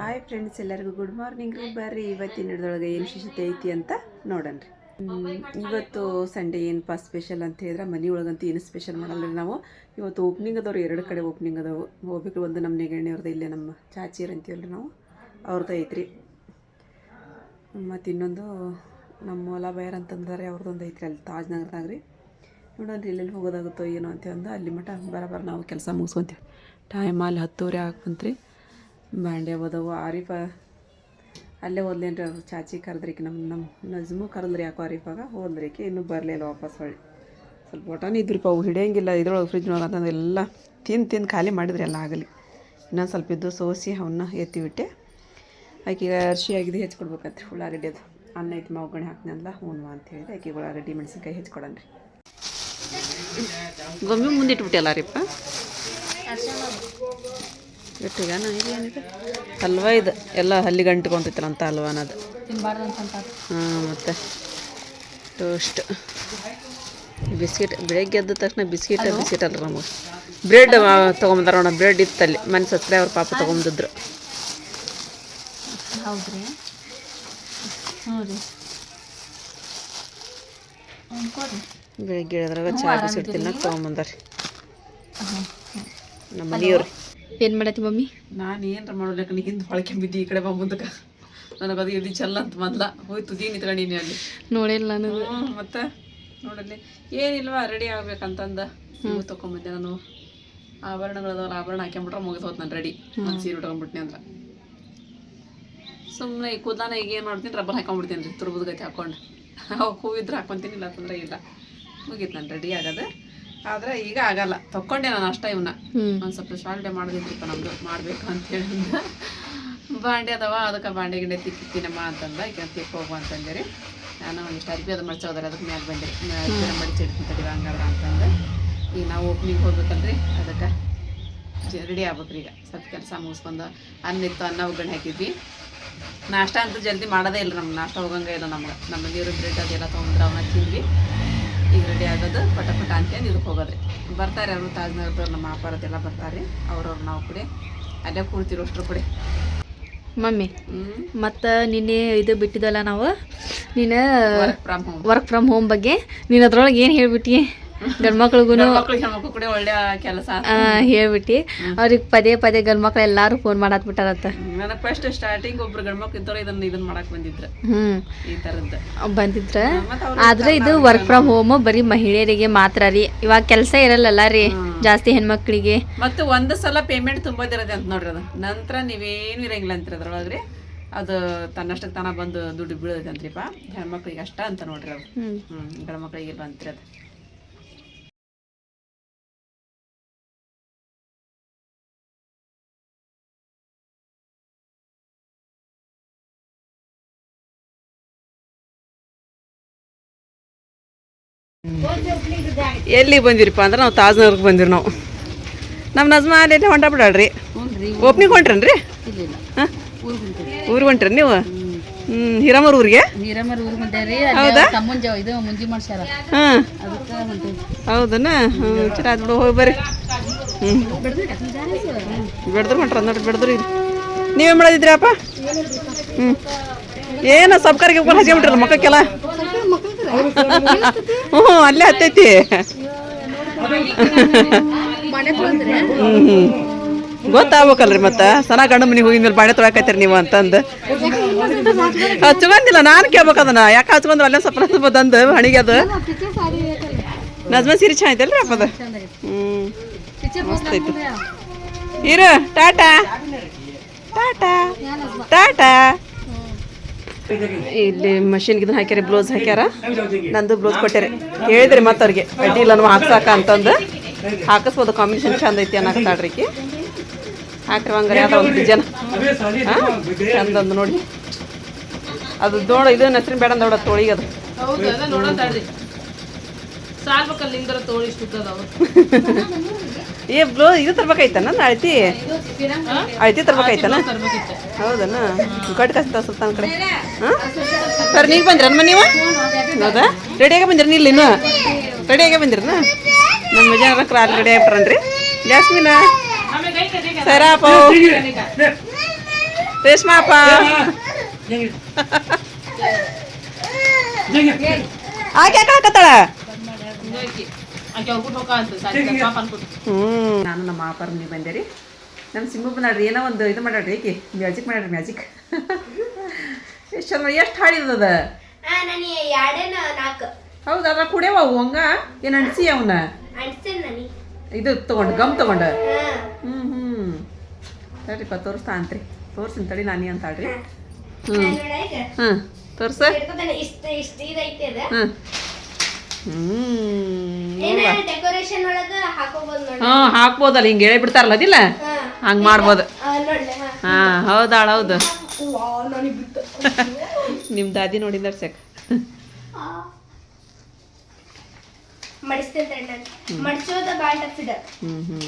Hi friends ಎಲ್ಲರಿಗೂ good morning ರೀ ಬರ್ರಿ ಇವತ್ತಿನ ಹಿಡ್ದೊಳಗೆ ಏನು ವಿಶೇಷತೆ ಐತಿ ಅಂತ ನೋಡೋಣ ರೀ ಇವತ್ತು ಸಂಡೇ ಏನಪ್ಪ ಸ್ಪೆಷಲ್ ಅಂತ ಹೇಳಿದ್ರೆ ಮನೆ ಒಳಗಂತೂ ಏನು ಸ್ಪೆಷಲ್ ಮಾಡಲ್ಲ ರೀ ನಾವು? ಇವತ್ತು ಓಪ್ನಿಂಗ್ ಅದಾವ್ರಿ ಎರಡು ಕಡೆ ಓಪ್ನಿಂಗ್ ಅದಾವೆ. ಹೋಗ್ಬೇಕು ಒಂದು ನಮ್ಮ ನೆಗಣ್ಣಿಯವ್ರದ್ದು ಇಲ್ಲೇ ನಮ್ಮ ಚಾಚಿಯರ್ ಅಂತೀವಲ್ಲ ನಾವು? ಅವ್ರದ್ದು ಐತ್ರಿ. ಮತ್ತು ಇನ್ನೊಂದು ನಮ್ಮ ಹೊಲ ಬಯರ್ ಅಂತಂದ್ರೆ ಅವ್ರದ್ದೊಂದು ಐತ್ರಿ ಅಲ್ಲಿ ತಾಜ್ನಗರ್ದಾಗ ರೀ ನೋಡೋಣ ಎಲ್ಲೆಲ್ಲಿ ಹೋಗೋದಾಗುತ್ತೋ ಏನೋ ಅಂತ ಅಂದು ಅಲ್ಲಿ ಮಟ್ಟ ಬರೋಬ್ಬರ ನಾವು ಕೆಲಸ ಮುಗಿಸ್ಕೊಂತೀವಿ. ಟೈಮ್ ಅಲ್ಲಿ ಹತ್ತುವರೆ ಹಾಕ್ಬಂತ್ರಿ ಬಾಂಡೆ ಓದವು ಆರಿಫ ಅಲ್ಲೇ ಓದ್ಲೇನ್ರಿ ಅವ್ರು ಚಾಚಿ ಕರೆದ್ರಿಕಿ ನಮ್ಮ ನಮ್ಮ ನಜ್ಮು ಕರೆದ್ರಿ ಯಾಕೋ ಆರಿಫಾಗ ಓದ್ರಿಕೆ. ಇನ್ನೂ ಬರಲಿಲ್ಲ ವಾಪಸ್ ಹೊಳ್ಳಿ. ಸ್ವಲ್ಪ ಒಟನೇ ಇದ್ರಿಪ್ಪ ಅವು ಹಿಡಿಯಂಗಿಲ್ಲ. ಇದ್ರೊಳಗೆ ಫ್ರಿಜ್ನೊಳಗೆ ಅಂತಂದ್ರೆ ಎಲ್ಲ ತಿಂದು ತಿಂದು ಖಾಲಿ ಮಾಡಿದ್ರಿ ಎಲ್ಲ ಆಗಲಿ. ಇನ್ನೊಂದು ಸ್ವಲ್ಪ ಇದ್ದು ಸೋಸಿ ಅವನ್ನ ಎತ್ತಿಬಿಟ್ಟೆ. ಆಕೆಗೆ ಅರ್ಶಿ ಆಗಿದೆ ಹೆಚ್ಕೊಡ್ಬೇಕಂತ್ರಿ ಉಳ್ಳಾಗಡ್ಡಿ ಅದು ಅನ್ನ ಐತಿ ಮಾವುಗಣೆ ಹಾಕ್ನಲ್ಲ ಹ್ಞೂ ಅಂತ ಹೇಳಿದೆ. ಆಕೆಗೆ ಉಳ್ಳಾಗಡ್ಡಿ ಮೆಣಸಿನ್ಕಾಯಿ ಹೆಚ್ಚಿಕೊಡನ್ರಿ ಗೊಂಬೆ ಮುಂದಿಟ್ಬಿಟ್ಟಲ್ಲ ರೀಪ್ಪ? ಗಟ್ಟಿಗಾನ ಏನಿದೆ ಹಲ್ವಾ ಇದು. ಎಲ್ಲ ಹಲ್ಲಿ ಗಂಟ್ಕೊಂತೈತಲ್ಲ ಅಂತ ಹಲ್ವಾ ಅನ್ನೋದು. ಹಾಂ ಮತ್ತು ಟೋಸ್ಟ್ ಬಿಸ್ಕಿಟ್ ಬೆಳಗ್ಗೆ ಎದ್ದ ತಕ್ಷಣ ಬಿಸ್ಕಿಟ್ ಬಿಸ್ಕಿಟ್ ಅಲ್ಲ ನಮಗೆ. ಬ್ರೆಡ್ ತೊಗೊಂಬಂದಾರ ಅವ್ನ ಬ್ರೆಡ್ ಇತ್ತಲ್ಲಿ. ಮನೆ ಅವ್ರ ಪಾಪ ತೊಗೊಂಬಂದಿದ್ರು ಹೌದ್ರಿ? ಹ್ಞೂ ರೀ. ಬೆಳಗ್ಗೆ ಹೇಳಿದ್ರಾಗ ಚಹಾ ಬಿಸ್ಕಿಟ್ ತಿನ್ನಕ್ಕೆ ತೊಗೊಂಬಂದಾರಿ ನಮ್ಮ ಮನೆಯವ್ರಿ. ಏನು ಮಾಡತಿ ಮಮ್ಮಿ? ನಾನು ಏನರ ನೀ ಹಿಂದೆ ಹೊಳಕೆ ಬಿದ್ದಿ ಈ ಕಡೆ ಬಾ ಮುಂದಕ್ಕೆ? ನನಗೆ ಅದು ಇದು ಚಲ್ಲ ಅಂತ ಮೊದ್ಲ. ಹೋಯ್ತು ತುದಿ ನಿಂತ್ಕೊಂಡೀನಿ ಅಲ್ಲಿ. ನೋಡಿಲ್ಲ ನಾನು. ಮತ್ತ? ನೋಡಲ್ಲಿ. ಏನಿಲ್ವಾ ರೆಡಿ ಆಗ್ಬೇಕಂತಂದ. ಇವು ತೊಗೊಂಬಂದೆ ನಾನು. ಆಭರಣಗಳದವಲ್ಲ ಆಭರಣ ಹಾಕ್ಕೊಂಬಿಟ್ರೆ ಮುಗಿದು ಹೋತ್ ನಾನು ರೆಡಿ ಒಂದು ಸೀರೆ ಉಟ್ಕೊಂಡ್ಬಿಟ್ನಿ ಅಂದ್ರೆ. ಸುಮ್ಮನೆ ಈ ಕೂದಲಾನ ಈಗ ಏನು ಮಾಡ್ತೀನಿ ರಬ್ಬರ್ ಹಾಕೊಂಡ್ಬಿಡ್ತೀನಿ ರೀ ತುರ್ಬದ ಗತಿ ಹಾಕೊಂಡು ಅವು ಹೂವಿದ್ರೆ ಹಾಕೊಂತೀನಿ ಇಲ್ಲ ಅಂತಂದ್ರೆ ಇಲ್ಲ. ಮುಗೀತು ನಾನು ರೆಡಿ ಆಗೋದು. ಆದ್ರೆ ಈಗ ಆಗಲ್ಲ. ತಕ್ಕೊಂಡೆ ನಾನು ಅಷ್ಟ ಇವನ್ನ ಒಂದು ಸ್ವಲ್ಪ ಶಾಲ್ ಡೇ ಮಾಡೋದಿದ್ರಿಪ್ಪ ನಮ್ದು. ಮಾಡ್ಬೇಕು ಅಂತ ಹೇಳಿ ಬಾಂಡೆ ಅದಾವ ಅದಕ್ಕೆ ಬಾಂಡೆ ಗಿಂಡೆ ತಿಕ್ಕಿತ್ತೀನಮ್ಮ ಅಂತಂದ. ಈಗ ತಿಕ್ಕ ಹೋಗು ಅಂತಂದೆ ರೀ ನಾನು ಒಂದಿಷ್ಟು ಅರ್ಬಿ ಅದು ಮಡ್ಚೋದ್ರೆ ಅದಕ್ಕೆ ಮ್ಯಾಗ ಬಂದೆ. ಮಡಿಚಿ ಇಡ್ತೀನಿ ಹಂಗಾರ ಅಂತಂದು. ಈಗ ನಾವು ಓಪನಿಂಗ್ ಹೋಗ್ಬೇಕಲ್ರಿ? ಅದಕ್ಕೆ ರೆಡಿ ಆಗ್ಬೇಕ್ರಿ ಈಗ. ಸ್ವಲ್ಪ ಕೆಲಸ ಮುಗಿಸ್ಕೊಂಡು ಅನ್ನ ಇತ್ತು ಅನ್ನ ಒಗ್ಗರಣೆ ಹಾಕಿದ್ವಿ. ನಾಷ್ಟ ಅಂತೂ ಜಲ್ದಿ ಮಾಡೋದೇ ಇಲ್ಲ ನಮ್ಗೆ. ನಾಷ್ಟ ಹೋಗಂಗೆ ಇಲ್ಲ ನಮ್ಗೆ. ನಮ್ಮ ನೀರು ಬ್ರೆಡ್ ಅದೆಲ್ಲ ತೊಗೊಂಡ್ರೆ ಅವನ್ನ ತಿಂದ್ವಿ. ಈಗ ರೆಡಿ ಆಗೋದು ಪಟ ಪಟ ಅಂತಂದು ಇದಕ್ಕೆ ಹೋಗೋದ್ರಿ ಬರ್ತಾರೆ ಅವರು ತಾಜ್ನಗರದವ್ರು ನಮ್ಮ ಅಪ್ಪಾರದೆಲ್ಲ ಬರ್ತಾರೆ. ಅವ್ರವ್ರು ನಾವು ಕೂಡ ಅಲ್ಲೇ ಕೂಡ್ತಿರೋ ಅಷ್ಟ್ರು ಕೂಡ. ಮಮ್ಮಿ ಮತ್ತು ನಿನ್ನೆ ಇದು ಬಿಟ್ಟಿದ್ದಲ್ಲ ನಾವು? ನೀನು work from home work from home ಬಗ್ಗೆ ನೀನು ಅದ್ರೊಳಗೆ ಏನು ಹೇಳ್ಬಿಟ್ಟಿ? ಗಂಡ್ಮಕ್ಳಿಗೂ ಮಕ್ಳಿಗೂ ಹೆಣ್ಮಕ್ಳು ಕೂಡ ಒಳ್ಳೆ ಕೆಲಸ ಹೇಳ್ಬಿಟ್ಟು. ಅವ್ರಿಗೆ ಪದೇ ಪದೇ ಗಂಡ್ಮಕ್ಳು ಎಲ್ಲಾರು ಫೋನ್ ಮಾಡತ್ಬಿಟ್ಟಾರತ್ತ. ನನಗೆ ಫಸ್ಟ್ ಸ್ಟಾರ್ಟಿಂಗ್ ಒಬ್ರು ಗಂಡ್ಮಕ್ಳು ಇದ್ದವ್ರು ಇದನ್ನ ಇದನ್ನ ಮಾಡಕ್ ಬಂದಿದ್ರು. ಹ್ಮ್. ಈ ಥರದ್ದು ಬಂದಿದ್ರ. ಆದರೆ ಇದು ವರ್ಕ್ ಫ್ರಮ್ ಹೋಮ್ ಬರೀ ಮಹಿಳೆಯರಿಗೆ ಮಾತ್ರ ರೀ. ಇವಾಗ ಕೆಲಸ ಇರಲ್ಲಲ್ಲ ರೀ ಜಾಸ್ತಿ ಹೆಣ್ಮಕ್ಳಿಗೆ. ಮತ್ತೆ ಒಂದು ಸಲ ಪೇಮೆಂಟ್ ತುಂಬೋದಿರತ್ತೆ ಅಂತ ನೋಡ್ರಿ ಅದು. ನಂತರ ನೀವೇನು ಇರಂಗಿಲ್ಲ ಅಂತೀರಿ ಅದ್ರೊಳಗ್ರಿ. ಅದು ತನ್ನಷ್ಟಕ್ಕೆ ತಾನ ಬಂದು ದುಡ್ಡು ಬೀಳದಂತ್ರಿಪ್ಪ ಹೆಣ್ಮಕ್ಳಿಗೆ ಅಷ್ಟ ಅಂತ ನೋಡ್ರಿ ಅದು ಹ್ಞೂ ಗಂಡ್ಮಕ್ಳಿಗೆ ಬಂತ್ರಿ ಅದು. ಎಲ್ಲಿ ಬಂದಿರಿಪ್ಪ ಅಂದ್ರೆ ನಾವು ತಾಜ್ನಗರ್ಗೆ ಬಂದಿರಿ ನಾವು. ನಮ್ಮ ನಜ್ಮಾ ಅಲ್ಲೇ ಹೊಂಟ ಬಿಡಾಳ್ರಿ? ಓಪ್ನಿಂಗ್ ಹೊಂಟ್ರನ್ರಿ? ರೀ ಊರಿಗೆ ಹೊಂಟ್ರಿ. ನೀವು? ಹ್ಞೂ ಹಿರಮರ್ ಊರಿಗೆ? ಹೌದಾ? ಹಾಂ. ಹೌದನಾ? ಹ್ಞೂ ಚರ ಆದ್ ಬಿಡು ಹೋಗಿ ಬರ್ರಿ. ಹ್ಞೂ ಬೆಡ್ದ್ರು ಹೊಂಟ್ರ ನೋಡ್ರಿ ಬೆಡ್ದ್ರು ಇದು ನೀವೇನು ಮಾಡೋದಿದ್ರಿ ಅಪ್ಪ ಹ್ಞೂ ಏನು ಸಬ್ಕಾರಿಗೆ ಹಾಕಿ ಹಚ್ಕೊಂಬಿಟ್ರಲ್ಲ ಮಕ್ಕಕ್ಕೆಲ್ಲ? ಹ್ಞೂ ಅಲ್ಲೇ ಹತ್ತೈತಿ. ಹ್ಞೂ ಹ್ಞೂ ಗೊತ್ತಾಗ್ಬೇಕಲ್ರಿ ಮತ್ತೆ? ಸನ ಗಂಡ ಮನೆಗೆ ಹೋಗಿದ್ಮೇಲೆ ಬಾಳೆ ತೊಳಕತ್ತೀರಿ ನೀವು ಅಂತಂದು. ಹಚ್ಕೊಂಡಿಲ್ಲ ನಾನು ಕೇಳ್ಬೇಕದನ್ನ ಯಾಕೆ ಹಚ್ಕೊಂಡ್ರೆ ಅಲ್ಲೇ ಸ್ವಲ್ಪ ತಂದು ಹಣಿಗೆ ಅದು. ನಜ್ಮ ಸೀರೆ ಅಪ್ಪ ಅಪ್ಪದ? ಹ್ಞೂ ಮಸ್ತ್ ಇರು, ಟಾಟಾ. ಟಾಟಾ. ಟಾಟಾ. ಇಲ್ಲಿ ಮಷಿನ್ ಇದನ್ನ ಹಾಕ್ಯಾರ ಬ್ಲೌಸ್ ಹಾಕ್ಯಾರ. ನಂದು ಬ್ಲೌಸ್ ಕೊಟ್ಟಾರೆ ಹೇಳಿದ್ರಿ ಮತ್ತೆ ಅವ್ರಿಗೆ ಬಡ್ಡಿ ಇಲ್ಲ ನಾವು ಹಾಕ್ಸಾಕ ಅಂತಂದು. ಹಾಕಸ್ಬೋದು ಕಾಂಬಿನೇಷನ್ ಚಂದ ಐತಿ ಅನ್ನಕತ್ತಾಳ್ರಿ ಈಕಿ ಹಾಕ್ರಿ ಹಂಗಾರೆ ಯಾವ್ದೋ ಒಂದು ಡಿಸೈನ್. ಹಾಂ? ಚಂದಂದು ನೋಡಿ. ಅದು ದೋಡ ಇದು ಹೆಸರಿನ ಬೇಡ ನೋಡ ತೋಳಿ ಅದು. ಏ ಬ್ಲೋ ಇದು ತರ್ಬೇಕಾಯ್ತನ ಅಳತಿ ಅಳತಿ ತರ್ಬೇಕಾಯ್ತನ? ಹೌದನ? ಕಟ್ ಕಷ್ಟ ಸುಲ್ತಾನ ಕಡೆ. ಹಾಂ? ಸರ್. ನೀವು ಬಂದ್ರಮ್ಮ ನೀವು? ಹೌದಾ? ರೆಡಿಯಾಗ ಬಂದಿರಿ ನಿಲ್ಲ ಇನ್ನು? ರೆಡಿಯಾಗ ಬಂದಿರನ? ನಮ್ಮ ಜನ ಕ್ರಾಲ್ ರೆಡಿ ಆಗ್ಬಿಟ್ರನ್ರಿ ಜಾಸ್ಮಿನ ಸರಾಪ ರೇಷ್ಮಾಪ ಆಕೆ ಹಾಕತ್ತಾಳ? ಹ್ಞೂ ನಾನು ನಮ್ಮ ಆಪರ್ ನೀವು ಬಂದೆ ರೀ ನಮ್ಮ ಸಿಂಗಪ್ಪ ನೋಡ್ರಿ ಏನೋ ಒಂದು ಇದು ಮಾಡ್ಯಾಡ್ರಿ ಏಕೆ ಮ್ಯಾಜಿಕ್ ಮಾಡ್ಯಾಡ್ರಿ ಮ್ಯಾಜಿಕ್. ಎಷ್ಟು ಚಂದ ಎಷ್ಟು ಹಾಡಿದದ ಹೌದು ಅದ್ರ ಕುಡಿಯವ ಅವು ಹಂಗ ಏನು ಅಣಸಿ ಅವನ? ಇದು ತಗೊಂಡು ಗಮ್ ತಗೊಂಡು? ಹಾಂ. ಹ್ಞೂ ಹ್ಞೂ ತಡ್ರಿಪ್ಪ ತೋರಿಸ್ತಾ ಅಂತ್ರಿ. ತೋರ್ಸಿನ ತಡಿ ನಾನಿ ಅಂತ ಹೇಳ್ರಿ ಹ್ಞೂ ಹ್ಞೂ ಹಾಂ ತೋರ್ಸ. ಇಷ್ಟ ಇಷ್ಟ ಇದೈತಿ ಅದ. ಹಾಂ ಹ್ಞೂ ಡೆಕೋರೇಷನ್ ಒಳಗ ಹಾಕೋಬಹುದು ನೋಡಿ. ಹಾಂ ಹಾಕ್ಬೋದಲ್ಲ ಹಿಂಗೆ ಹೇಳಿ ಬಿಡ್ತಾರಲ್ಲ ಅದಿಲ್ಲ ಹಂಗೆ ಮಾಡ್ಬೋದು. ಹಾ. ಹೌದಾಳ ಹೌದು ನಿಮ್ಮ ದಾದಿ ನೋಡಿದಾರ ಮಡ್ಸೋದ ಭಾಳ ಟಫ್ ಹ್ಞೂ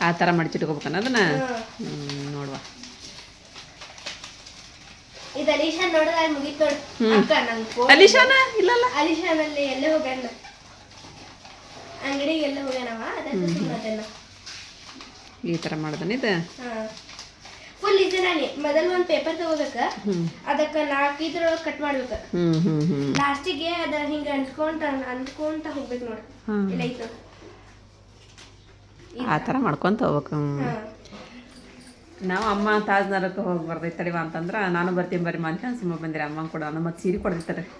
ಆ ಥರ ಮಡಿಚಿಟ್ಕೋಬೇಕನ್ನ ಅದನ್ನ? ಹ್ಞೂ ನೋಡುವ. ಇದು ಅಲಿಶಾ ನೋಡಿದ್ರೆ ಅಲ್ಲಿ ಮುಗೀತು ನೋಡು. ಅಕ್ಕ ನಂಗೆ ಅಲಿಶಾನ? ಇಲ್ಲಲ್ಲ. ಅಲಿಶಾನ್ ಅಲ್ಲಿ ಎಲ್ಲೇ ಹೋಗ್ಯಾನ ಅಂಗಡಿಗೆ ಎಲ್ಲ ಹೋಗ್ಯಾನವ ಅದಕ್ಕೆ ಸುಮ್ಮನೆ ಈ ತರ ಮಾಡ್ದನ ಇದು? ಫುಲ್ ಇದು ನಾನು. ಮೊದಲು ಒಂದು ಪೇಪರ್ ತಗೋಬೇಕ. ಅದಕ್ಕೆ ನಾಲ್ಕು ಇದ್ರೊಳಗೆ ಕಟ್ ಮಾಡ್ಬೇಕು ಲಾಸ್ಟಿಗೆ ಅದ ಹಿಂಗೆ ಅಂಟ್ಕೊಂತ ಅಂಟ್ಕೊಂತ ಹೋಗ್ಬೇಕು ನೋಡು. ಇಲ್ಲ ಆ ಥರ ಮಾಡ್ಕೊಂತ ಹೋಗ್ಬೇಕು. ನಾವು ಅಮ್ಮ ತಾಜ್ನರಕ್ಕೆ ಹೋಗಿ ಬರ್ತೈತೆ ತಡಿವ ಅಂತಂದ್ರೆ ನಾನು ಬರ್ತೀನಿ ಬರ್ರಿ ಅಂತ ಸುಮ್ಮ ಬಂದಿರಿ ಅಮ್ಮ ಕೂಡ. ಮತ್ತೆ ಸೀರೆ ಕೊಡ್ದಿತ್ತಾರೆ.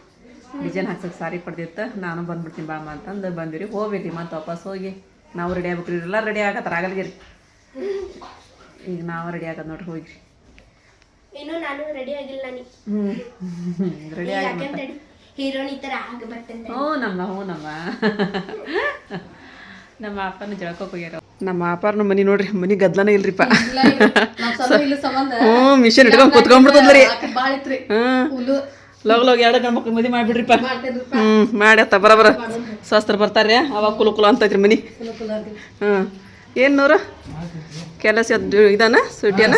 ಡಿಸೈನ್ ಹಾಕ್ಸಕ್ಕೆ ಸಾರಿ ಕೊಡ್ದಿತ್ತು. ನಾನು ಬಂದ್ಬಿಡ್ತೀನಿ ಬಾ ಅಮ್ಮ ಅಂತಂದು ಬಂದಿರಿ ಹೋಗ್ಬೇಕ್ರಿ ಮತ್ತೆ ವಾಪಸ್ ಹೋಗಿ. ನಾವು ರೆಡಿ ಆಗ್ಬೇಕ್ರಿ. ಎಲ್ಲ ರೆಡಿ ಆಗತ್ತಾರ. ಆಗಲ್ಗಿರಿ. ಈಗ ನಾವು ರೆಡಿ ಆಗದ್ ನೋಡ್ರಿ ಹೋಗಿರಿ. ನಾನು ರೆಡಿ ಆಗಿಲ್ಲ ಹ್ಞೂ ರೆಡಿ ಆಗಿ ಆಗ ಬರ್ತೇನೆ ಹ್ಞೂ ನಮ್ಮ ಹ್ಞೂ ನಮ್ಮ. ನಮ್ಮ ಅಪ್ಪನ ಜಳಕೋಕ್ ಹೋಗ್ಯಾರ. ನಮ್ಮ ಅಪ್ಪಾರನ ಮನಿ ನೋಡ್ರಿ ಮನಿ ಗದ್ಲನೇ ಇಲ್ರಿಪ್ಪ. ಹ್ಞೂ ಮಿಷನ್ ಇಟ್ಕೊಂಡ್ ಕುತ್ಕೊಂಡ್ಬಿಡ್ತದ್ರಿ ಹ್ಞೂ. ಲೋಗ ಲೋಗ ಎರಡು ಗಂಡು ಮಕ್ಳು ಮದಿ ಮಾಡ್ಬಿಡ್ರಿಪ್ಪ. ಹ್ಞೂ ಮಾಡ್ಯತ್ತ ಬರಬರ ಶಾಸ್ತ್ರ ಬರ್ತಾರೆ ಅವಾಗ ಕುಲು ಕುಲು ಅಂತೈತ್ರಿ ಮನಿ. ಹ್ಞೂ. ಏನು ನೂರು? ಕೆಲಸ ಇದಾನ? ಸೂಟಿಯನ?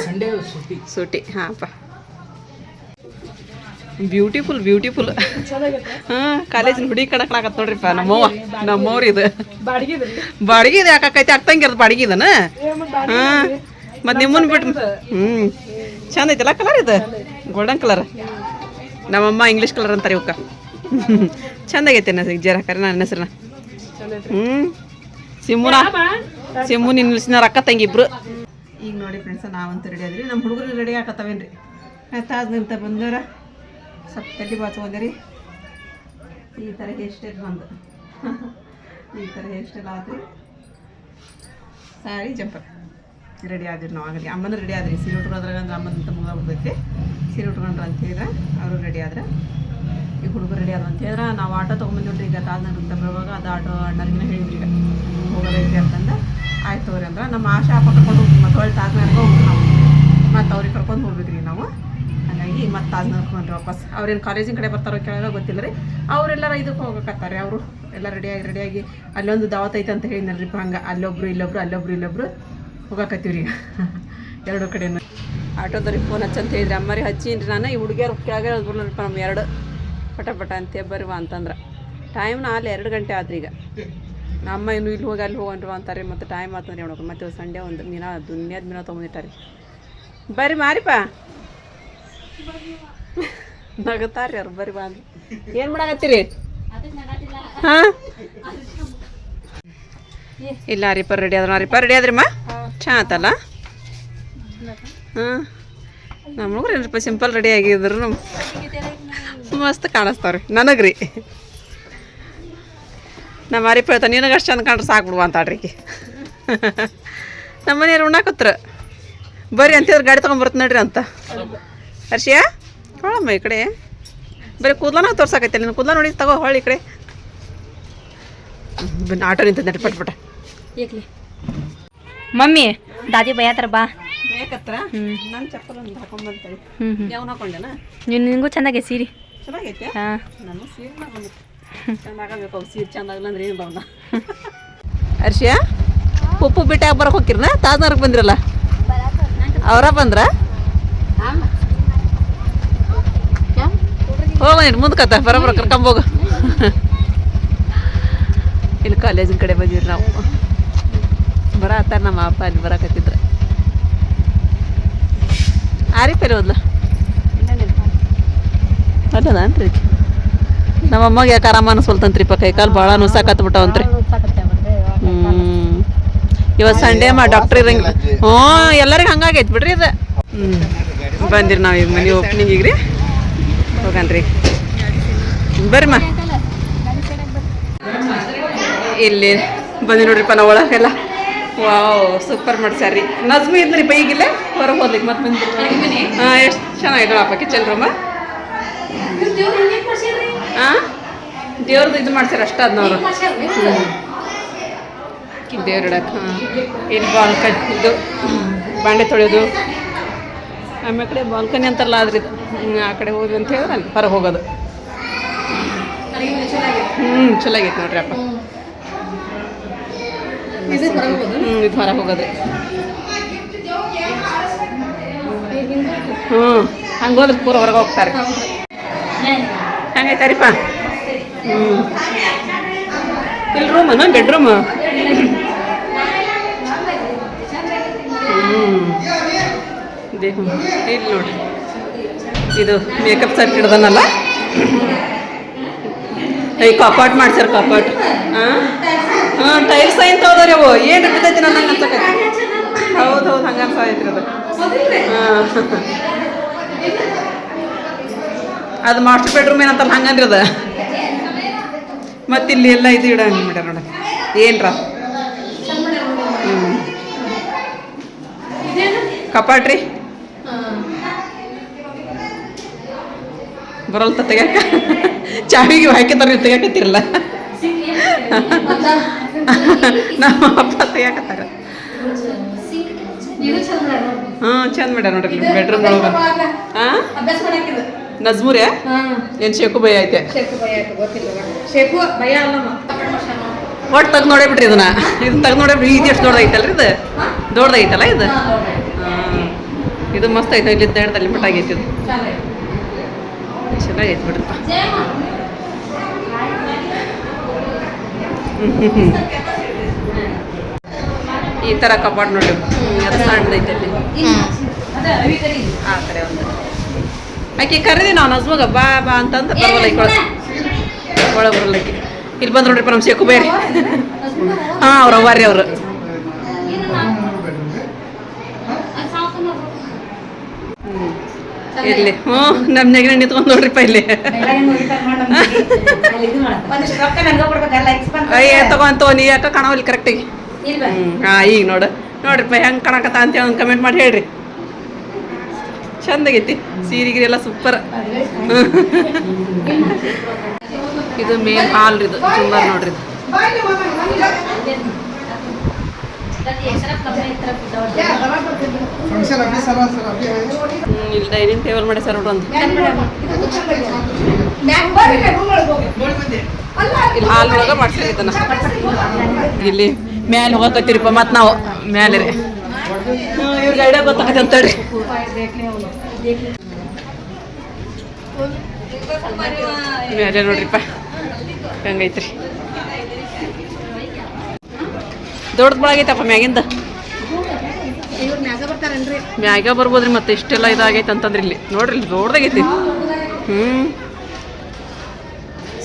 ಸೂಟಿ. ಹಾಂಪ್ಪ ಬ್ಯೂಟಿಫುಲ್ ಬ್ಯೂಟಿಫುಲ್ ಹಾಂ ಕಾಲೇಜಿನ ಹುಡುಗಿ ಕಡಕ್ಲಾಗತ್ ನೋಡ್ರಿಪ್ಪ ನಮ್ಮವ್ವ ನಮ್ಮವ್ರ ಇದು. ಬಾಡಿಗೆ ಇದು. ಯಾಕೈತಿ ಆಗ್ತಂಗಿರದ ಬಾಡಿಗೆ ಇದನ? ಹಾಂ ಮತ್ತು ನಿಮ್ಮನ್ ಬಿಟ್ಟು ಹ್ಞೂ ಚಂದ ಐತಲ್ಲ ಕಲರ್ ಇದು? ಗೋಲ್ಡನ್ ಕಲರ್ ನಮ್ಮಮ್ಮ ಇಂಗ್ಲೀಷ್ ಕಲರ್ ಅಂತಾರೆ ಇವಕ್ಕ. ಚಂದ ಆಗೈತೆ ನನ್ನ ಜರ ಕರೆ ನನ್ನ ಹೆಸ್ರನ್ನ. ಹ್ಞೂ ಸಿಮ್ಮುನ ಸಿಮ್ಮು ನಿನ್ನ ನಿಲ್ಸಿನ ಅಕ್ಕ ತಂಗಿ ಇಬ್ರು. ಈಗ ನೋಡಿ ಫ್ರೆಂಡ್ಸ್ ನಾವಂತೂ ರೆಡಿ ಆದ್ರಿ ನಮ್ಮ ಹುಡುಗರು ರೆಡಿ ಆಕತ್ತವೇನ್ರಿ ನಿಂತ ಬಂದರ ಸ್ವಲ್ಪ ತಲೆ ಬಾಚ್ಕೊಂಡ್ರಿ ಈ ಥರ ಹೇರ್ ಸ್ಟೈಲ್ ಬಂದು. ಈ ಥರ ಹೇರ್ ಸ್ಟೈಲ್ ಆದ್ರಿ. ಸಾರಿ ಜಂಪರ್ ರೆಡಿ ಆದ್ರಿ ನಾವು ಆಗಲಿ. ಅಮ್ಮನ ರೆಡಿ ಆದ್ರಿ. ಸೀರೆ ಉಟ್ಕೊಂಡ್ರಾಗ ಅಂದ್ರೆ ಅಮ್ಮನ ಅಂತ ಮುಗಿದೋಗ್ಬಿಡ್ತೈತಿ ಸೀರೆ ಉಟ್ಕೊಂಡ್ರು ಅಂತ ಹೇಳಿದ್ರೆ ಅವರು ರೆಡಿ ಆದ್ರೆ. ಈ ಹುಡುಗರು ರೆಡಿ ಆದ್ರು ಅಂತ ಹೇಳಿದ್ರೆ ನಾವು ಆಟೋ ತೊಗೊಂಬಂದಿವ್ರಿ ಈಗ ತಾಜ್ನಗರ ಅಂತ ಬರುವಾಗ ಅದು ಆಟೋ ಅಣ್ಣರಿಗಿನ ಹೇಳಿದ್ರಿ ಈಗ. ಹೋಗೋದೈತಿ ಅಂತಂದು. ಆಯ್ತು ತಗೋರಿ ಅಂದ್ರೆ ನಮ್ಮ ಆಶಾ ಅಪ್ಪ ಕರ್ಕೊಂಡು ಹೋಗ್ತೀವಿ. ಮತ್ತೆ ಹೋಗ್ಬೇಕು ನಾವು. ಮತ್ತು ಅವ್ರಿಗೆ ಕರ್ಕೊಂಡು ಹೋಗ್ಬೇಕ್ರಿ ನಾವು. ಹಾಗಾಗಿ ಮತ್ತೆ ಅದನ್ನ ನೋಡ್ಕೊಂಡ್ರಿ ವಾಪಸ್. ಅವ್ರೇನು ಕಾಲೇಜಿನ ಕಡೆ ಬರ್ತಾರೋ ಕೇಳೋ ಗೊತ್ತಿಲ್ಲ ರೀ. ಅವರೆಲ್ಲರ ಇದಕ್ಕೆ ಹೋಗಕತ್ತಾರೆ ಅವರು. ಎಲ್ಲ ರೆಡಿಯಾಗಿ ರೆಡಿಯಾಗಿ ಅಲ್ಲೊಂದು ದಾವತ್ ಐತೆ ಅಂತ ಹೇಳಿದ್ನಲ್ರಿ ಹಂಗೆ. ಅಲ್ಲೊಬ್ರು, ಇಲ್ಲೊಬ್ರು ಅಲ್ಲೊಬ್ರು, ಇಲ್ಲೊಬ್ರು ಹೋಗಕತ್ತೀವ್ರಿ ಎರಡು ಕಡೆನೂ. ಆಟೋದವ್ರಿಗೆ ಫೋನ್ ಹಚ್ಚಂತ ಹೇಳಿದ್ರಿ, ಅಮ್ಮರಿ, ಹಚ್ಚಿನ್ರಿ ನಾನು. ಈ ಹುಡುಗಿಯರು ಕೆಳಗೆ ಹೇಳ್ಬಿಡ್ಲಪ್ಪ ನಮ್ಮ ಎರಡು. ಪಟ ಪಟ ಅಂತ ಬರುವ ಅಂತಂದ್ರೆ. ಟೈಮ್ ಅಲ್ಲಿ ಎರಡು ಗಂಟೆ ಆದ್ರಿ ಈಗ. ನಮ್ಮ ಇನ್ನು ಇಲ್ಲಿ ಹೋಗಿ ಅಲ್ಲಿ ಹೋಗಂಡ್ರು ಅಂತಾರೆ ಮತ್ತು ಟೈಮ್ ಆತಂದ್ರೆ ಹೇಳೋಕೆ ಮತ್ತೆ ಸಂಡೇ ಒಂದು ಮೀನ ದುನಿಯಾದ ಮೀನ ತೊಗೊಂಡಿಟ್ಟಾರೆ ಬರ್ರಿ ಮಾರಿಪ್ಪ. ನಗತಾರ್ರಿ ಅವ್ರು ಬರ್ರಿ ಬಾ ಅಂದ್ರಿ ಏನು ಮಾಡಾಕತ್ತೀರಿ? ಇಲ್ಲ ರೀಪ ರೆಡಿ ಆದ್ರ. ರೀಪ ರೆಡಿ ಆದ್ರಿಮ್ಮ ಚಾ ಆತಲ್ಲ? ಹಾಂ. ನಮ್ಮ ಹುಡುಗ್ರು ಏನಪ್ಪ ಸಿಂಪಲ್ ರೆಡಿ ಆಗಿದ್ರು ಮಸ್ತ್ ಕಾಣಿಸ್ತಾವ್ರಿ. ನನಗ್ರಿ. ನಮ್ಮ ಅರಿಪ ಹೇಳ್ತಾನೆ ನಿನಗೆ ಅಷ್ಟು ಚಂದ ಕಂಡ್ರೆ ಸಾಕು ಬಿಡುವ ಅಂತಾಳ್ರಿ ಈಕಿ. ನಮ್ಮ ಮನೆಯವ್ರು ಉಣ್ಣಾಕತ್ರ. ಬರ್ರಿ ಅಂತಿದ್ರೆ ಗಾಡಿ ತೊಗೊಂಬರ್ತ ನೋಡ್ರಿ ಅಂತ. ಹರ್ಷಿಯ? ಹೊಳಮ್ಮ ಈ ಕಡೆ. ಬರೀ ಕೂದಲನ ತೋರ್ಸಾಕೈತೆ ನಿನ್ನ ಕೂದಲ ನೋಡಿ ತಗೋ ಹೊಳ್ಳಿ ಈ ಕಡೆ. ಆಟೋ ನಿಂತ ನಡಿ ಪಟ್ ಪಟ. ಏಕ್ಲಿ. ಮಮ್ಮಿ ದಾದಿ ಬೈಯಾತಾರ ಬಾ. ಬೇಕತ್ರ? ನಾನು ಚಪ್ಪಲ್ ಒಂದು ಹಾಕೊಂಡ್ಬಂತೇಳಿ ಯಾವನ ಹಾಕೊಂಡೆನ? ನೀನು ನಿನಗೂ ಚಂದಾಗೆ ಸೀರೆ. ಚೆನ್ನಾಗೈತೆ? ಹಾಂ. ನಾನು ಸೀರೆ ಆಗಬೇಕು ಅವು ಸೀರೆ ಚಂದ ಆಗಲ್ಲ ಅಂದ್ರೆ ಏನು ಬರೋಣ ಹರ್ಷಿಯ ಉಪ್ಪು ಬಿಟ್ಟಾಗ ಬರಕ್ಕೆ ಹೋಗಿರ್ನ ತಾಜ್ನವ್ರಿಗೆ ಬಂದಿರಲ್ಲ? ಅವರ ಬಂದ್ರ? ಹೋಗ ಮುಂದ್ಕತ್ತ ಬರೋಬ್ರ ಕರ್ಕೊಂಬೋಗ ಇಲ್ಲಿ ಕಾಲೇಜಿನ ಕಡೆ ಬಂದಿವ್ರಿ ನಾವು. ಬರತ್ತಾರ ನಮ್ಮ ಅಪ್ಪ ಅಲ್ಲಿ ಬರಕತ್ತಿದ್ರು. ಆರಿ ಎಲ್ಲಿ ಹೋದ್ಲ ಅಲ್ಲದನ್ರಿ ನಮ್ಮ ಅಮ್ಮಗೆ ಯಾಕೆ ಆರಾಮ ಪಕ್ಕ ಕೈ ಕಾಲು ಭಾಳ ನುಸಾಕತ್ ಬಿಟ್ಟವಂತ್ರಿ ಹ್ಮ್. ಇವತ್ತು ಸಂಡೇ ಮಾ ಡಾಕ್ಟರ್ ಇರಂಗಿಲ್ಲ. ಹ್ಞೂ ಎಲ್ಲರಿಗೆ ಹಂಗಾಗೈತೆ ಬಿಡ್ರಿ ಇದು. ಹ್ಞೂ ಬಂದಿರಿ ನಾವು ಈಗ ಮನೆ ಓಪನಿಂಗಿಗೆ ರೀ ಹೋಗನ್ರಿ ಬರ್ಮ ಇಲ್ಲಿ ಬಂದಿ ನೋಡ್ರಿಪ್ಪ ನಾವು ಒಳಗೆಲ್ಲ. Wow super ಮಾಡ್ಸ್ಯಾರ್ರಿ. ನಜ್ಮಿ ಇದ್ರಿಪ್ಪ ಬೈಗಿಲ್ಲ ಹೊರಗೆ ಹೋಗ್ಲಿಕ್ಕೆ ಮತ್ತೆ ಬಂದ್ರಿ ಹಾಂ, ಎಷ್ಟು ಚೆನ್ನಾಗಿದೆ ಅಪ್ಪ ಕಿಚನ್ ರೂಮ ಹಾಂ ದೇವ್ರದ್ದು ಇದು ಮಾಡ್ಸ್ಯಾರ ಅಷ್ಟ ಅದನ್ನವರು ದೇವ್ರ ಇಡಕ್ಕೆ ಹಾಂ. ಇಲ್ಲಿ ಬಾಲ್ ಕಟ್ಟಿದ್ದು ಬಾಂಡೆ ತೊಳೆಯೋದು. ಆಮೇಲೆ ಕಡೆ ಬಾಲ್ಕನಿ ಅಂತಾರಲ್ಲ ಆದ್ರೆ ಇದು ಆ ಕಡೆ ಹೋದ್ವಿ ಅಂತ ಹೇಳಿದ್ರೆ ಅಲ್ಲಿ ಹೊರಗೆ ಹೋಗೋದು. ಹ್ಞೂ ಚಲೋ ಆಗೈತೆ ನೋಡ್ರಿ ಅಪ್ಪ. ಹ್ಞೂ ಇದು ಹೊರಗೆ ಹೋಗೋದು. ಹ್ಞೂ ಹಂಗೆ ಹೋದ್ರೆ ಪೂರ ಹೊರಗೆ ಹೋಗ್ತಾರೆ. ಹಂಗೈತಾರಿಪ್ಪ ಹ್ಞೂ ಇಲ್ಲಿ ರೂಮನ ಬೆಡ್ರೂಮ್ ಹ್ಞೂ ದೇಹ ಇಲ್ಲಿ ನೋಡಿ. ಇದು ಮೇಕಪ್ ಸೆಟ್ ಹಿಡ್ದನಲ್ಲ? ಈ ಕಪಾಟ್ ಮಾಡ್ಸ್ಯಾರ ಕಪಾಟ್ ಹಾಂ ಹಾಂ ಟೈಲ್ಸ್ ಐನ್ ತಗೋದ್ರಿ ಅವು? ಏನು ಇರ್ತೈತಿ ನನ್ನ ಹಂಗೆ ಅನ್ಸಕೈತಿ ಹೌದು ಹೌದು ಹಂಗೆ ಅನ್ಸೈತ್ರಿ ಅದು. ಹಾಂ ಅದು ಮಾಸ್ಟರ್ ಬೆಡ್ರೂಮ್ ಏನಂತ ಹಂಗಂದ್ರಿ ಅದು. ಮತ್ತೆ ಇಲ್ಲಿ ಎಲ್ಲ ಇದು ಇಡ ಮಾಡ್ಯಾರ ನೋಡ. ಏನ್ರ? ಹ್ಞೂ ಕಪಾಟ್ ರೀ ಬರಲ್ತ ತೆಗ್ಯಾಕ? ಚಾವಿಗೆ ಹಾಕಿದಾರ ನೀವು ತೆಗ್ಯಾಕತ್ತಿರಲ್ಲ? ನಮ್ಮ ಅಪ್ಪ ತೆಗ್ಯಾಕತ್ತಾರ. ಹಾ ಚಂದ ಮಾಡ್ಯಾರ ನೋಡ್ರಿ ಬೆಡ್ರೂಮ್ ಒಳಗೆ. ಹಾಂ ಅಭ್ಯಾಸ ಮಾಡಾಕಿದ್ದು ನಜ್ಮೂರೇ ಏನು ಶೇಕು ಶೇಖು ಭಯ ಐತೆ ಒಟ್ಟು ತೆಗ್ದು ನೋಡೇ ಬಿಡ್ರಿ ಇದನ್ನ. ಇದು ತೆಗ್ದು ನೋಡೇ ಬಿಡ್ರಿ. ಇದು ಎಷ್ಟು ದೊಡ್ಡದೈತಲ್ರಿ ಇದು? ದೊಡ್ಡದೈತಲ್ಲ ಇದು? ಇದು ಮಸ್ತ್ ಐತೆ ಇಲ್ಲಿ ದೇಡದಲ್ಲಿ ಮಟ್ಟ ಆಗೈತಿ ಇದು. ಚೆನ್ನಾಗೈತೆ ಬಿಡ್ರಪ್ಪ ಈ ಥರ ಕಪಾಟ್ ನೋಡಿ. ಅದು ಸಣ್ಣದೈತೆ ಆ ಥರ ಒಂದು. ಆಕೆ ಕರೀದಿ ನಾನು ನಜ್ಮಗ ಬಾ ಬಾ ಅಂತಂದು ಬರವಲ್ಲ ಈ ಕೊಳ ಒಳಗೆ ಬರಲ್ಲ ಆಕಿ. ಇಲ್ಲಿ ಬಂದು ನೋಡ್ರಿಪ್ಪ ನಮ್ಮ ಶೇಕು ಬೇರೆ ಹಾಂ, ಅವ್ರು ಅವ್ವಾರಿ ಅವರು ಇಲ್ಲಿ ಹ್ಞೂ ನಮ್ಮ ನೆಗಡಿ ನಿಂತ್ಕೊಂಡು ನೋಡ್ರಿಪ್ಪ ಇಲ್ಲಿ ಅಯ್ಯ ತಗೊಂತ ನೀ ಯಾಕೆ ಕಾಣವಲ್ಲಿ ಕರೆಕ್ಟಾಗಿ ಹಾಂ ಈಗ ನೋಡು. ನೋಡ್ರಿಪ್ಪ ಹೆಂಗೆ ಕಾಣಕತ್ತ ಅಂತೇಳಿ ಒಂದು ಕಮೆಂಟ್ ಮಾಡಿ ಹೇಳ್ರಿ. ಚಂದಾಗೈತಿ. ಸೀರೆ ಗಿರಿ ಎಲ್ಲ ಸೂಪರ್ ಇದು ಮೇನ್ ಹಾಲ್ ಇದು. ತುಂಬ ನೋಡ್ರಿ ಇಲ್ಲಿ ಡೈನಿಂಗ್ ಟೇಬಲ್ ಮಾಡಿ ಸರ್ ನೋಡು ಒಂದು ಇಲ್ಲಿ ಹಾಲ್ ಒಳಗೆ ಮಾಡ್ಸಿರಿ ಇದನ್ನ. ಇಲ್ಲಿ ಮ್ಯಾಲೆ ಹೋಗಕತ್ತೀರಿಪ್ಪ ಮತ್ತೆ ನಾವು ಮ್ಯಾಲೆ ರೀ ಇವ್ರ ಗೈಡ ಗೊತ್ತಾಗತ್ತೆ ಅಂತೇಳಿ ಮ್ಯಾಲೆ ನೋಡ್ರಿಪ್ಪ. ಹಂಗೈತ್ರಿ? ದೊಡ್ಡದು ಬಳಗೈತಪ್ಪ ಮ್ಯಾಗಿಂದ. ಮ್ಯಾಗ ಬರ್ಬೋದ್ರಿ ಮತ್ತೆ ಇಷ್ಟೆಲ್ಲ ಇದಾಗೈತೆ ಅಂತಂದ್ರೆ ಇಲ್ಲಿ. ನೋಡ್ರಿ ಇಲ್ಲಿ ದೊಡ್ಡದಾಗೈತಿ. ಹ್ಞೂ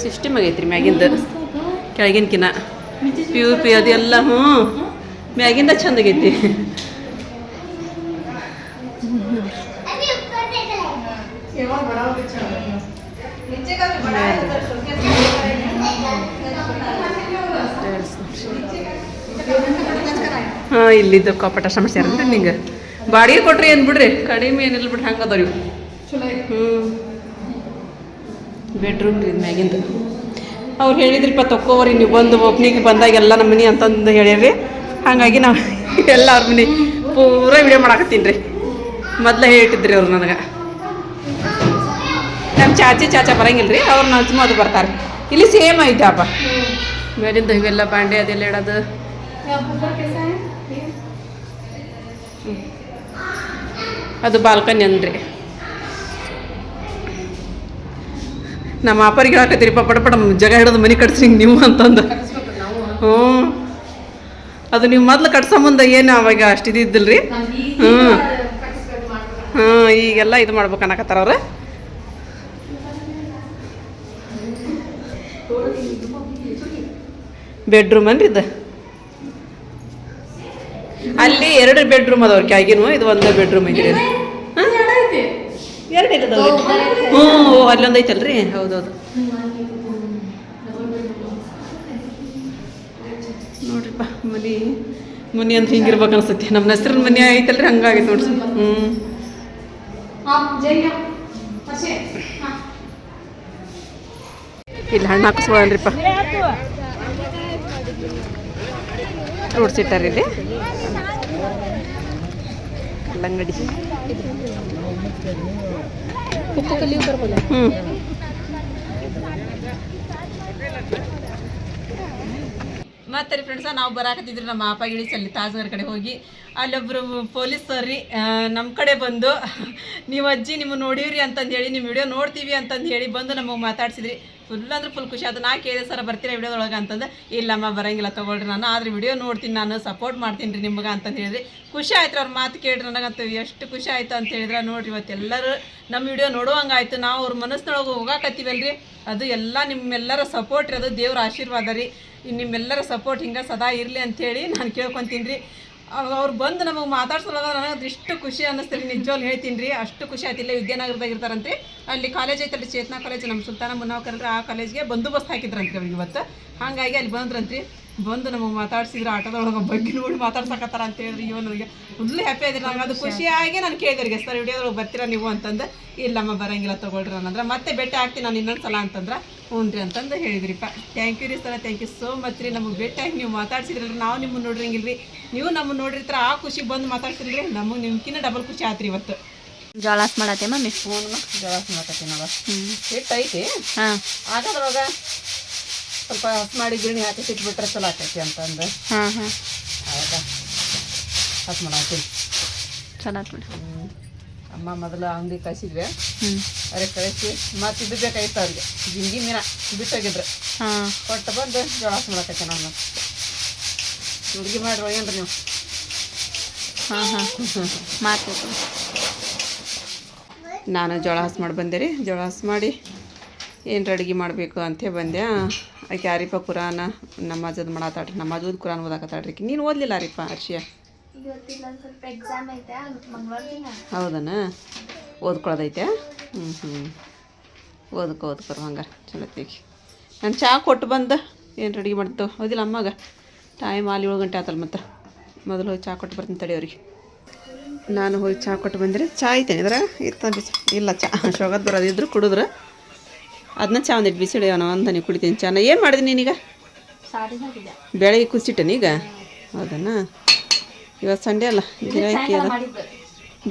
ಸಿಸ್ಟಮ್ ಆಗೈತ್ರಿ ಮ್ಯಾಗಿಂದ. ಕೆಳಗಿನಕಿನ. ಪಿ ಪ್ಯೂರ್ ಪಿ ಅದೆಲ್ಲ ಹ್ಞೂ ಮ್ಯಾಗಿಂದ ಚಂದ ಹಾಂ ಇಲ್ಲಿದ್ದು ಕಪಟ ಸಮಸ್ಯೆ ಅಂದ್ರೆ ನಿಂಗೆ. ಬಾಡಿಗೆ ಕೊಟ್ರಿ ಏನು ಬಿಡ್ರಿ? ಕಡಿಮೆ ಏನಿಲ್ಲ ಬಿಡ್ರಿ ಹಂಗೆ ಅದಾವ ಇವು ಹ್ಞೂ ಬೆಡ್ರೂಮ್ ರೀ ಮ್ಯಾಗಿಂದ. ಅವ್ರು ಹೇಳಿದ್ರಿಪ್ಪ ತಕ್ಕೋವ್ರಿ ನೀವು ಬಂದು ಒಬ್ನಿಗೆ ಬಂದಾಗ ಎಲ್ಲ ನಮ್ಮ ಮನೆ ಅಂತಂದು ಹೇಳಿರಿ ಹಾಗಾಗಿ ನಾವು ಎಲ್ಲ ಅವ್ರ ಮನೆ ಪೂರ ವಿಡಿಯೋ ಮಾಡಾಕತ್ತೀನಿ ರೀ. ಮೊದಲೇ ಹೇಳಿಟ್ಟಿದ್ರಿ ಅವ್ರು ನನಗೆ. ನಮ್ಮ ಚಾಚಿ ಚಾಚಾ ಬರಂಗಿಲ್ಲ ರೀ ಅವ್ರು ನಮ್ಮ ಅದು ಬರ್ತಾರೆ ಇಲ್ಲಿ ಸೇಮ್ ಐತೆ ಅಪ್ಪ ಮೇಲಿಂದ ಇವೆಲ್ಲ ಬಾಂಡೆ ಅದೆಲ್ಲ ಇಡೋದು. ಅದು ಬಾಲ್ಕನಿ ಅಂದ್ರಿ. ನಮ್ಮ ಅಪ್ಪರಿಗೆ ಹೇಳಕತ್ತೀರಿಪ್ಪ ಪಡ ಪಡ ಜಗ ಹಿಡಿದು ಮನೆ ಕಟ್ಸಿ ನೀವು ಅಂತಂದು. ಹ್ಞೂ. ಅದು ನೀವು ಮೊದಲು ಕಟ್ಸೋ ಮುಂದೆ ಏನು ಅವಾಗ ಅಷ್ಟು ಇದ್ದಿಲ್ಲ ರೀ ಹ್ಞೂ ಹಾಂ ಈಗೆಲ್ಲ ಇದು ಮಾಡ್ಬೇಕು ಅನ್ನಕತ್ತಾರ ಅವ್ರು. ಬೆಡ್ರೂಮ್ ಅನ್ರಿ ಇದು? ಅಲ್ಲಿ ಎರಡು ಬೆಡ್ರೂಮ್ ಅದವ್ರ ಕ್ಯಾಗಿನೂ ಇದು ಒಂದೇ ಬೆಡ್ರೂಮ್. ಹಾ? ಎರಡು ಇಲ್ಲದವ್ರಿ ಹ್ಞೂ ಓ, ಅಲ್ಲೊಂದು ಐತಲ್ರಿ? ಹೌದೌದು. ನೋಡ್ರಿಪ್ಪ ಮನಿ ಮನಿ ಅಂತ ಹಿಂಗಿರ್ಬೇಕು ಅನ್ಸುತ್ತೆ. ನಮ್ಮ ಹೆಸ್ರಿನ ಮನಿ ಐತಲ್ರಿ ಹಂಗಾಗೈತೆ ನೋಡ್ರಿ. ಹ್ಞೂ. ಇಲ್ಲಿ ಹಣ್ಣು ಹಾಕಿಸ್ಕೊಳ್ಳನ್ರಿಪ್ಪ ರೋಡ್ಸಿಟ್ಟಾರ ಇಲ್ಲಿ. ಕಲ್ಲಂಗಡಿ ಹ್ಞೂ ಮತ್ತೆ ರೀ ಫ್ರೆಂಡ್ಸ ನಾವು ಬರಾಕತ್ತಿದ್ರು ನಮ್ಮ ಅಪ್ಪ ಇಳಿಸಿ ಅಲ್ಲಿ ತಾಜ್ಗರ್ ಕಡೆ ಹೋಗಿ. ಅಲ್ಲೊಬ್ರು ಪೊಲೀಸ್ ಸರ್ ರೀ ನಮ್ಮ ಕಡೆ ಬಂದು ನೀವು ಅಜ್ಜಿ ನಿಮ್ಮ ನೋಡಿವ್ರಿ ಅಂತಂದು ಹೇಳಿ ನಿಮ್ಮ ವಿಡಿಯೋ ನೋಡ್ತೀವಿ ಅಂತಂದು ಹೇಳಿ ಬಂದು ನಮಗೆ ಮಾತಾಡ್ಸಿದ್ರಿ. ಫುಲ್ ಅಂದ್ರೆ ಫುಲ್ ಖುಷಿ. ಆಯ್ತು ನಾ ಕೇಳಿದೆ ಸರ್, ಬರ್ತೀರಾ ವಿಡಿಯೋದೊಳಗೆ? ಅಂತಂದು ಇಲ್ಲಮ್ಮ ಬರಂಗಿಲ್ಲ, ತೊಗೊಳ್ರಿ ನಾನು. ಆದ್ರೆ ವಿಡಿಯೋ ನೋಡ್ತೀನಿ ನಾನು ಸಪೋರ್ಟ್ ಮಾಡ್ತೀನಿ ರೀ ನಿಮ್ಗೆ, ಅಂತಂದು ಹೇಳಿದ್ರಿ. ಖುಷಿ ಆಯ್ತು ಅವ್ರ ಮಾತು ಕೇಳಿರಿ ನನಗಂತೂ. ಎಷ್ಟು ಖುಷಿ ಆಯ್ತು ಅಂತ ಹೇಳಿದ್ರೆ ಇವತ್ತು ಎಲ್ಲರೂ ನಮ್ಮ ವಿಡಿಯೋ ನೋಡುವಂಗಾಯ್ತು ನಾವು ಅವ್ರ ಮನಸ್ಸಿನೊಳಗೆ ಹೋಗಾಕತ್ತೀವಲ್ರಿ. ಅದು ಎಲ್ಲ ನಿಮ್ಮೆಲ್ಲರ ಸಪೋರ್ಟ್ ರೀ, ಅದು ದೇವ್ರ ಆಶೀರ್ವಾದ ರೀ. ನಿಮ್ಮೆಲ್ಲರ ಸಪೋರ್ಟ್ ಹಿಂಗೆ ಸದಾ ಇರಲಿ ಅಂಥೇಳಿ ನಾನು ಕೇಳ್ಕೊತೀನಿ ರೀ. ಅವ್ರು ಬಂದು ನಮಗೆ ಮಾತಾಡ್ಸೋವಾಗ ನನಗೆ ಇಷ್ಟು ಖುಷಿ ಅನ್ನಿಸ್ತೀರಿ ನಿಜವಾಗ್ಲು ಹೇಳ್ತೀನಿ ರೀ ಅಷ್ಟು ಖುಷಿ ಆಯ್ತಿಲ್ಲ ವಿದ್ಯಾನಗರದಾಗ ಇರ್ತಾರಂತೆ. ಅಲ್ಲಿ ಕಾಲೇಜ್ ಐತಲ್ರಿ, ಚೇತನಾ ಕಾಲೇಜ್ ನಮ್ಮ ಸುಲ್ತಾನ ಮುನ್ನಾವ್ಕಲ್ರಿ ಆ ಕಾಲೇಜ್ಗೆ ಬಂದೋಬಸ್ತ್ ಹಾಕಿದ್ರಂತೆ ಅವ್ರಿಗೆ ಇವತ್ತು. ಹಾಗಾಗಿ ಅಲ್ಲಿ ಬಂದ್ರಂತ್ರಿ ಬಂದು ನಮಗೆ ಮಾತಾಡ್ಸಿದ್ರೆ ಆಟೋದೊಳಗೆ ಬಗ್ಗೆ ನೋಡಿ ಮಾತಾಡ್ಸಕತ್ತಾರ ಅಂತ ಹೇಳಿದ್ರೆ ಇವ ನನಗೆ ಫುಲ್ ಹ್ಯಾಪಿ ಆದ್ರೆ ನಂಗೆ ಅದು ಖುಷಿಯಾಗಿ ನಾನು ಕೇಳಿದ್ರಿಗೆ ಸರ್ ವಿಡಿಯೋದೊಳಗೆ ಬರ್ತೀರಾ ನೀವು? ಅಂತಂದು ಇಲ್ಲಮ್ಮ ಬರಂಗಿಲ್ಲ ತೊಗೊಳ್ರಿ ಅನ್ನಂದ್ರೆ ಮತ್ತೆ ಭೇಟಿ ಆಗ್ತೀನಿ ನಾನು ಇನ್ನೊಂದು ಸಲ ಅಂತಂದ್ರೆ ಹ್ಞೂ ರೀ ಅಂತಂದು ಹೇಳಿದ್ರಿಪ್ಪ. ಥ್ಯಾಂಕ್ ಯು ರೀ sir thank you so much ರೀ. ನಮಗೆ ಭೇಟಿಯಾಗಿ ನೀವು ಮಾತಾಡ್ಸಿದ್ರಲ್ಲ ನಾವು ನಿಮ್ಮನ್ನು ನೋಡ್ರಂಗಿಲ್ರಿ. ನೀವು ನಮ್ಮನ್ನು ನೋಡಿರ್ತೀರ ಆ ಖುಷಿ ಬಂದು ಮಾತಾಡ್ತಿರ್ಲಿ ನಮಗೆ ನಿಮ್ಕಿನ್ನ ಡಬಲ್ ಖುಷಿ ಆತ್ರಿ ಇವತ್ತು. ಜೋಳಾಸ್ ಮಾಡತ್ತೆ ಮಮ್ಮಿ ಫೋನ್ ಜವಾಸ್ ಮಾಡತ್ತೆ ನೋಡ ಹ್ಞೂ ಹಿಟ್ಟು ಐತಿ? ಹಾಂ. ಆಗೋದ್ರೊಳಗ ಸ್ವಲ್ಪ ಹಸ್ ಮಾಡಿ ಗಿರಣಿ ಹಾಕಿ ಇಟ್ಬಿಟ್ರೆ ಚಲೋ ಆಕೈತಿ ಅಂತಂದು ಹಾಂ ಹಾಂ. ಹಸ್ ಚೆನ್ನಾಗಿ ಬಿಡು. ಅಮ್ಮ ಮೊದಲು ಅಂಗಡಿ ಕಳಿಸಿದ್ವಿ. ಅರೆ ಕಳಿಸಿ. ಮತ್ತೆ ಇದು ಬೇಕಾಗಿತ್ತು ಅವ್ರಿಗೆ. ಜಿಂಗಿ ಮೀನ ಬಿಟ್ಟೋಗಿದ್ರು. ಹಾಂ. ಕೊಟ್ಟು ಬಂದು ಜೋಳಾಸ್ ಮಾಡಕತ್ತೆ ನಾನು ಹುಡುಗಿ ಮಾಡ್ರಿ ಏನ್ರಿ ನೀವು? ಹಾಂ ಹಾಂ. ಮಾಡ್ತೀವಿ ನಾನು ಜೋಳ ಹಸ್ ಮಾಡಿ ಬಂದೆ ರೀ. ಜೋಳ ಹಸ್ ಮಾಡಿ ಏನು ಅಡುಗೆ ಮಾಡಬೇಕು ಅಂತ ಬಂದೆ. ಆಕೆ ಯಾರಿಪ್ಪ ಕುರಾನ ನಮಾಜದ್ ಮಾಡತ್ತಾಳ್ರಿ ನಮಾಜ್ ಓದ್ ಕುರಾನ್ ಓದಾಕತ್ತಾಳ್ರಿ ನೀನು ಓದಲಿಲ್ಲ ರೀಪ್ಪ ಅರ್ಷಿಯ ಹೌದನ? ಓದ್ಕೊಳ್ಳೋದೈತೆ ಹ್ಞೂ ಹ್ಞೂ ಓದ್ಕೊ ಓದ್ಕೊರು ಹಂಗಾರೆ ಚಲೋತ್ತೀಗಿ ನಾನು ಚಹಾ ಕೊಟ್ಟು ಬಂದು ಏನು ರೆಡಿ ಮಾಡ್ತು? ಓದಿಲ್ಲ ಅಮ್ಮಗೆ? ಟೈಮ್ ಅಲ್ಲಿ ಏಳು ಗಂಟೆ ಆತಲ್ಲ ಮತ್ತೆ. ಮೊದಲು ಹೋಗಿ ಚಹಾ ಕೊಟ್ಟು ಬರ್ತೀನಿ ತಡಿ ಅವ್ರಿಗೆ. ನಾನು ಹೋಗಿ ಚಹಾ ಕೊಟ್ಟು ಬಂದಿರಿ ಚಹಾ ಐತೇನೆ ಇದ್ರ ಇತ್ತ ಇಲ್ಲ ಚಹಾ ಶೋಗದ ಬರೋದಿದ್ರು ಕುಡಿದ್ರೆ. ಅದನ್ನ ಚಾ ಒಂದಿಟ್ಟು ಬಿಸಿ ಅಂತ ಒಂದು ಕುಡಿತೀನಿ. ಚಾನ ಏನು ಮಾಡಿದೆ ನೀನೀಗ? ಬೆಳಗ್ಗೆ ಕುದಿಸಿಟ್ಟೇನೆ ಈಗ? ಹೌದನ? ಇವತ್ತು ಸಂಡೇ ಅಲ್ಲ ಗಿರಾಕಿ ಅದ.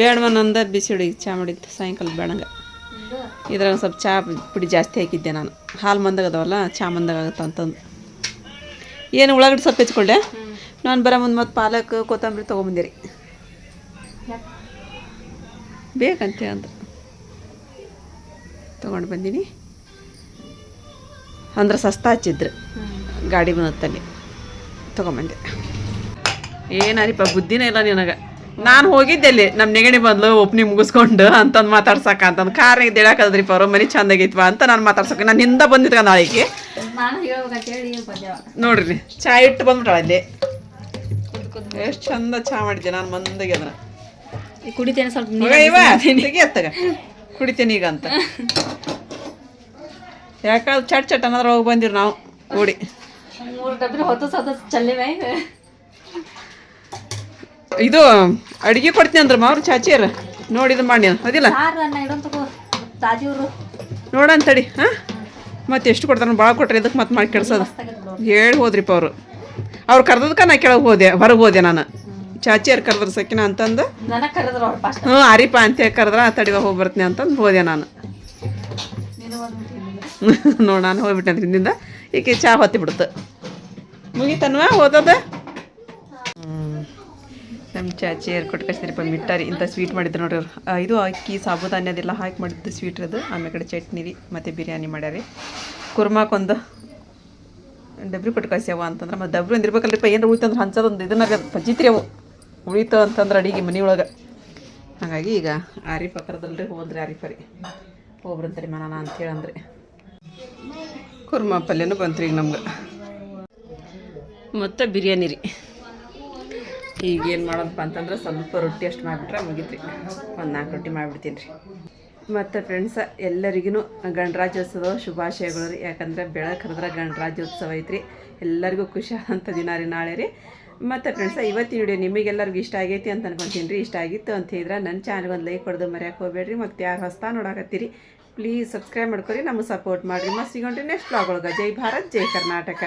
ಬೇಡವ ನಂದ ಬಿಸಿ ಹುಡುಗಿ ಚಹಾ ಮಾಡಿದ್ದು ಸಾಯಂಕಾಲ ಬೇಡಂಗ. ಇದ್ರಾಗ ಸ್ವಲ್ಪ ಚಾ ಪುಡಿ ಜಾಸ್ತಿ ಹಾಕಿದ್ದೆ ನಾನು. ಹಾಲು ಮಂದಾಗದವಲ್ಲ ಚಾ ಮಂದಾಗತ್ತ ಅಂತಂದು. ಏನು ಉಳ್ಳಾಗಡ್ಡಿ ಸ್ವಲ್ಪ ಹೆಚ್ಕೊಂಡೆ? ನಾನು ಬರೋ ಮುಂದೆ ಮತ್ತು ಪಾಲಕ್ ಕೊತ್ತಂಬರಿ ತೊಗೊಂಬಂದಿರಿ ಬೇಕಂತೆ ಅಂತ ತೊಗೊಂಡು ಬಂದೀನಿ. ಅಂದ್ರೆ ಸಸ್ತಾ ಹಚ್ಚಿದ್ರು. ಗಾಡಿ ಬಂದತ್ತಲ್ಲಿ. ತಗೊಂಬಂದೆ. ಏನಾರಿಪ್ಪ ಬುದ್ಧಿನೇ ಇಲ್ಲ ನಿನಗೆ. ನಾನು ಹೋಗಿದ್ದೆ ಅಲ್ಲಿ. ನಮ್ಮ ನೆಗಡಿ ಬಂದ್ಲು ಒಪ್ನಿ ಮುಗಿಸ್ಕೊಂಡು ಅಂತಂದು ಮಾತಾಡ್ಸಕ್ಕ ಅಂತಂದು. ಕಾರ್ ಇದ್ದೇಳಕದ್ರಿಪ್ಪ ಅವ್ರ ಮನೆ ಚಂದಾಗೈತ್ವ ಅಂತ ನಾನು ಮಾತಾಡ್ಸಕ. ನಾನು ಹಿಂದೆ ಬಂದಿದ್ದೆ ನಾಳೆಗೆ ನೋಡ್ರಿ ಚಾ ಇಟ್ಟು ಬಂದ್ಬಿಟ್ಟ ಅಲ್ಲಿ. ಎಷ್ಟು ಚಂದ ಚಾ ಮಾಡಿದ್ದೆ ನಾನು ಮಂದಿಗೆ ಅದನ್ನ ಕುಡಿತೇನೆ ಸ್ವಲ್ಪ ಕುಡಿತೀನಿ ಈಗ ಅಂತ. ಯಾಕಂದ್ರೆ ಚಟ್ ಚಟ್ ಅನ್ನೋದ್ರ ಹೋಗಿ ಬಂದಿರ್ ನಾವು. ಕೂಡಿ ಮೂರು ಡಬ್ರಿ ಹೊತ್ತು ಚಲ್ಲಿವೆ ಇದು ಅಡಿಗೆ ಕೊಡ್ತೀನಿ ಅಂದ್ರೆ ಮಾವ್ರು ಚಾಚಿಯರ್ ಇದು ಮಾಡಿ ಅದಿಲ್ಲ? ನೋಡೋಣ ತಡಿ ಹಾಂ? ಮತ್ತೆ ಎಷ್ಟು ಕೊಡ್ತಾರ ಭಾಳ ಕೊಟ್ರೆ ಇದಕ್ಕೆ ಮತ್ತೆ ಮಾಡಿ ಕೆಡ್ಸೋದು. ಹೇಳಿ ಹೋದ್ರಿಪ್ಪ ಅವರು. ಅವ್ರು ಕರ್ದದ್ಕ ನಾ ಕೆಳಗೆ ಹೋದೆ ಹೊರಗೆ ಹೋದೆ ನಾನು. ಚಾಚಿಯರ್ ಕರೆದ್ರ ಸಕಿನ ಅಂತಂದು. ಹ್ಞೂ ಅರಿಪ ಅಂತ ಕರೆದ್ರ ತಡಿವ ಹೋಗಿ ಬರ್ತೀನಿ ಅಂತಂದು ಹೋದೆ ನಾನು. ನೋಡಿ, ನಾನು ಹೋಗ್ಬಿಟ್ಟೆ ಅಂದ್ರೆ ಹಿಂದಿಂದ ಈಕೆ ಚಾ ಹೊತ್ತಿ ಬಿಡುತ್ತೆ. ಮುಗಿತನ್ವಾ ಓದೋದ? ನಮ್ಮ ಚಾಚಿ ಏರ್ ಕೊಟ್ಟು ಕಳಿಸಿದ್ರಿಪ್ಪ, ಮಿಟ್ಟಾರಿ. ಇಂಥ ಸ್ವೀಟ್ ಮಾಡಿದ್ರು ನೋಡ್ರಿ ಅವ್ರು. ಇದು ಅಕ್ಕಿ ಸಾಬೂದಾನಿ ಅದೆಲ್ಲ ಹಾಕಿ ಮಾಡಿದ್ದು ಸ್ವೀಟ್ ಅದು ಆಮೇಲೆ ಕಡೆ ಚಟ್ನಿ ರೀ, ಮತ್ತು ಬಿರಿಯಾನಿ ಮಾಡ್ಯಾರಿ. ಕುರ್ಮಾಕೊಂದು ಡಬ್ರಿ ಕೊಟ್ಟು ಕಳ್ಸ್ಯಾವ ಅಂತಂದ್ರೆ, ಮತ್ತು ಡಬ್ರಿ ಒಂದು ಇರ್ಬೇಕಲ್ರಿಪ್ಪ ಏನು ಉಳಿತಂದ್ರೆ ಹಂಚದೊಂದು ಇದನ್ನ ಪಜಿತ್ರಿ ಅವು. ಉಳಿತು ಅಂತಂದ್ರೆ ಅಡಿಗೆ ಮನೆಯೊಳಗೆ ಹಾಗಾಗಿ ಈಗ ಆರಿಫ್ ಪಕ್ಕದಲ್ರಿ ಹೋದ್ರಿ ಆರಿಪರಿ ರೀ ಮನಾನ ಅಂತೇಳಿ ಅಂದ್ರಿ ಕುರ್ಮಾ ಪಲ್ಯನೂ ಬಂತು ಈಗ ನಮ್ಗೆ. ಮತ್ತು ಬಿರಿಯಾನಿ ರೀ. ಈಗ ಏನು ಮಾಡೋದಪ್ಪ ಅಂತಂದ್ರೆ ಸ್ವಲ್ಪ ರೊಟ್ಟಿ ಅಷ್ಟು ಮಾಡಿಬಿಟ್ರೆ ಮುಗಿತ್ರಿ. ಒಂದು ನಾಲ್ಕು ರೊಟ್ಟಿ ಮಾಡಿಬಿಡ್ತೀನಿ ರೀ. ಮತ್ತು ಫ್ರೆಂಡ್ಸ ಎಲ್ಲರಿಗೂ ಗಣರಾಜ್ಯೋತ್ಸವ ಶುಭಾಶಯಗಳು ರೀ. ಯಾಕಂದ್ರೆ ಬೆಳಕು ಹರಿದ್ರೆ ಗಣರಾಜ್ಯೋತ್ಸವ ಐತ್ರಿ. ಎಲ್ಲರಿಗೂ ಖುಷಿ ದಿನ ರೀ ನಾಳೆ ರೀ. ಮತ್ತು ಫ್ರೆಂಡ್ಸ ಇವತ್ತಿನ ವಿಡಿಯೋ ನಿಮಗೆಲ್ಲರಿಗೂ ಇಷ್ಟ ಆಗೈತಿ ಅಂತ ಅನ್ಕೊತೀನಿ ರೀ. ಇಷ್ಟ ಆಗಿತ್ತು ಅಂತ ಹೇಳಿದ್ರೆ ನನ್ನ ಚಾನಲ್ಗೆ ಒಂದು ಲೈಕ್ ಹೊಡೆದು ಮರ್ಯಾಕೆ ಹೋಗ್ಬೇಡ್ರಿ. ಮತ್ತು ಯಾರು ಹೊಸ್ತಾ ನೋಡಾಕತ್ತೀರಿ ಪ್ಲೀಸ್ ಸಬ್ಸ್ಕ್ರೈಬ್ ಮಾಡ್ಕೊರಿ, ನಮಗೆ ಸಪೋರ್ಟ್ ಮಾಡಿರಿ. ಮತ್ತು ಸಿಗೋಣ್ರಿ ನೆಕ್ಸ್ಟ್ ಬ್ಲಾಗ್ ಒಳಗೆ. ಜೈ ಭಾರತ್, ಜೈ ಕರ್ನಾಟಕ.